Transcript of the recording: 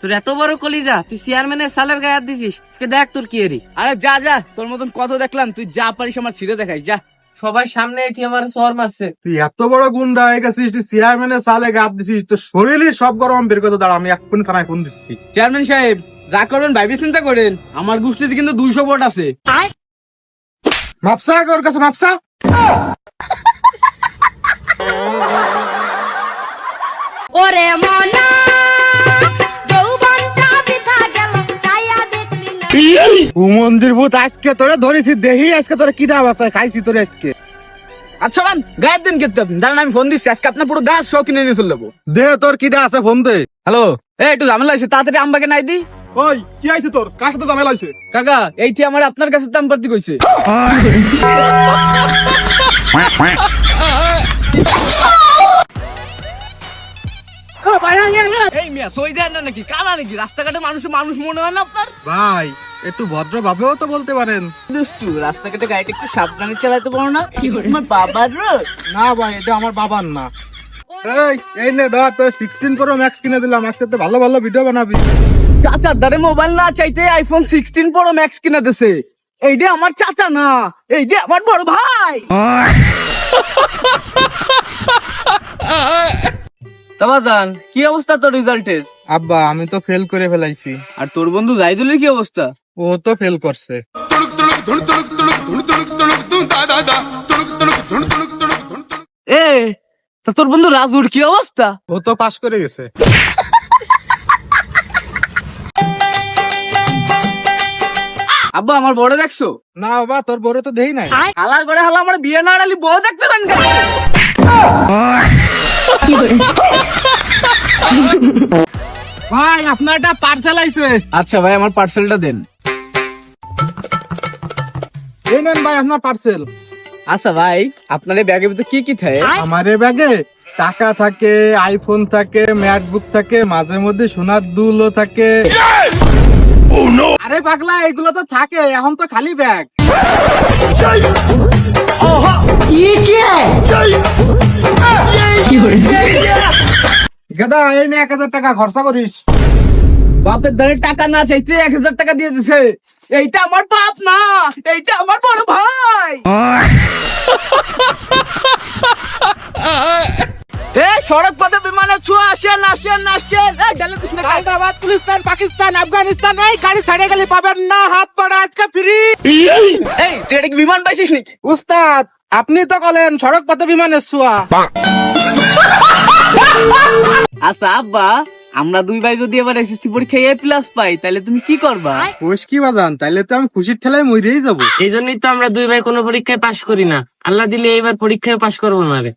তোর এত বড় কলিজা তুই চেয়ারম্যানের সালের গায়ে হাত দিছিস। আজকে দেখ তোর কি এরি। আরে যা যা তোর মতন কত দেখলাম তুই যা পারিস আমার ছিঁড়ে দেখাস যা। সবাই সামনে এটি আমার শহর মারছে। তুই এত বড় গুন্ডা হয়ে গেছিস তুই চেয়ারম্যানের সালে গাপ দিছিস তোর শরীরে সব গরম বের করে দাঁড়া আমি এক্ষুনি থানায় ফোন দিচ্ছি। চেয়ারম্যান সাহেব যা করবেন ভাইবে চিন্তা করেন আমার গোষ্ঠীতে কিন্তু দুইশো ভোট আছে। মাপসা ওর কাছে মাপসা? মন্দির ভূত আজকে তোরে ধরেছি দেহি আজকে তোরে কিনা বাসায় খাইছি তোরে আজকে। আচ্ছা মান গায়ের দিন আমি ফোন দিচ্ছি। আজকে আপনার পুরো গাছ শো কিনে নিয়ে চলে যাব। দে তোর কিনা আছে ফোন দে। হ্যালো এ একটু ঝামেলা আছে তাড়াতাড়ি আমবাকে নাই দি। ওই কি আইছে তোর? কার সাথে ঝামেলা হইছে কাকা এইটি আমার আপনার কাছে দাম পাতি কইছে এই মিয়া সই দেন না নাকি? কানা নাকি? রাস্তাঘাটে মানুষ মানুষ মনে হয় না আপনার? ভাই একটু ভদ্র ভাবেও তো বলতে পারেন। দুষ্টু রাস্তাঘাটে গাড়িটা একটু সাবধানে চালাতে পারো না? আমার বাবার না ভাই এটা আমার বাবার না। এই এই নে ধর তোর সিক্সটিন প্রো ম্যাক্স কিনে দিলাম আজকে তো ভালো ভালো ভিডিও বানাবি। চাচার দ্বারে মোবাইল না চাইতে আইফোন সিক্সটিন প্রো ম্যাক্স কিনে দিছে। এইটা আমার চাচা না এইটা আমার বড় ভাই। তাবাজান কি অবস্থা তোর রেজাল্টের আব্বা আমি তো ফেল করে ফেলাইছি। আর তোর বন্ধু জাইদুলের কি অবস্থা? ও তো ফেল করছে। এ তা তোর বন্ধু রাজুর কি অবস্থা? ও তো পাস করে গেছে। আব্বা আমার বড় দেখছ? না বাবা তোর বড় তো দেই নাই। হালার করে হালা আমার বিয়ে না আড়ালি বড় দেখতে পান ভাই আপনার একটা পার্সেল আইছে। আচ্ছা ভাই আমার পার্সেলটা দেন। এই নেন ভাই আপনার পার্সেল আচ্ছা ভাই আপনার এই ব্যাগের ভিতরে কি কি থাকে? আমার ব্যাগে টাকা থাকে আইফোন থাকে ম্যাকবুক থাকে মাঝে মধ্যে সোনার দুলও থাকে। আরে পাগলা এগুলো তো থাকে এখন তো খালি ব্যাগ। গেদা এই নে এক হাজার টাকা খরচা করিস। বাপের দ্বারে টাকা না চাইতে এক হাজার টাকা দিয়ে দিছে। এইটা আমার বাপ না এইটা আমার বড় ভাই। এ সড়ক পথে বিমানে ছুঁয়া আসেন আসেন আসেন। হায়দ্রাবাদ গুলিস্তান পাকিস্তান আফগানিস্তান এই গাড়ি ছাড়ে গেলে পাবেন না হাত পড়া আজকে ফ্রি। এই তুই এটা কি বিমান পাইছিস নাকি? উস্তাদ আপনি তো বলেন সড়ক পথে বিমানের ছোঁয়া আচ্ছা আব্বা আমরা দুই ভাই যদি এবার এসএসসি পরীক্ষায় এ প্লাস পাই তাহলে তুমি কি করবা? কোষ কি বাজান তাহলে তো আমি খুশির ঠেলায় মরেই যাব। এই জন্যই তো আমরা দুই ভাই কোনো পরীক্ষায় পাশ করি না। আল্লাহ দিলে এবার পরীক্ষায় পাশ করব না রে।